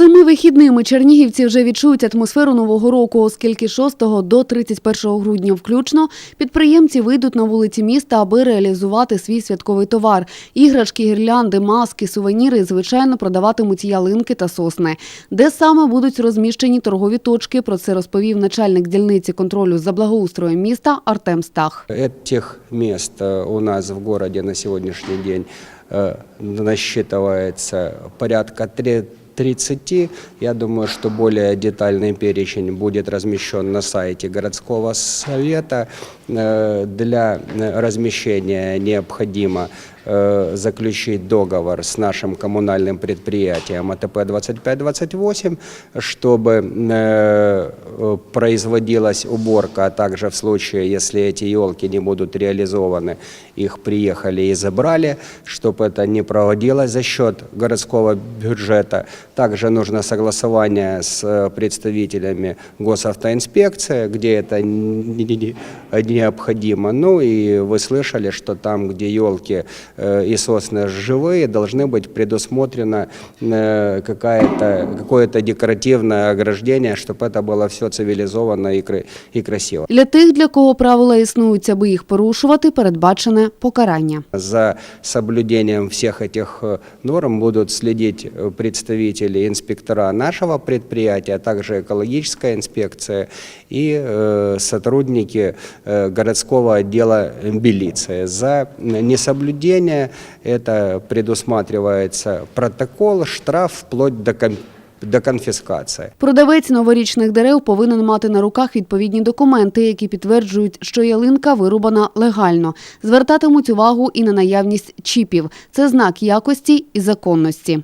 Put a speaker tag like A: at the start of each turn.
A: Цими вихідними чернігівці вже відчують атмосферу нового року, оскільки 6 до 31 грудня включно підприємці вийдуть на вулиці міста, аби реалізувати свій святковий товар. Іграшки, гірлянди, маски, сувеніри і, звичайно продаватимуть ялинки та сосни. Де саме будуть розміщені торгові точки, про це розповів начальник дільниці контролю за благоустроєм міста Артем Стах.
B: Этих мест э, у нас в городе на сегодняшний день э, насчитывается порядка три- 30. Я думаю, что более детальный перечень будет размещен на сайте городского совета. Э, Для э, размещения необходимо э, заключить договор с нашим коммунальным предприятием АТП 2528, чтобы э, э, производилась уборка, а также в случае, если эти елки не будут реализованы, их приехали и забрали, чтобы это не проводилось за счет городского бюджета. Также нужно согласование с э, представителями госавтоинспекции, где это не- не- не- необходимо. Ну и вы слышали, что там, где елки э, и сосны живые, должны быть предусмотрено э, какое-то декоративное ограждение, чтобы это было все цивилизованно и, кра- и красиво.
A: Для тих, для кого правила існують, аби їх порушувати, передбачене покарання.
B: За соблюдением всех этих э, норм будут следить э, представители инспектора нашего предприятия, а также экологическая инспекция и э, сотрудники э, городского отдела милиции. За несоблюдение это предусматривается протокол, штраф вплоть до, кон- до конфіскації.
A: Продавець новорічних дерев повинен мати на руках відповідні документи, які підтверджують, що ялинка вирубана легально. Звертатимуть увагу і на наявність чіпів. Це знак якості і законності.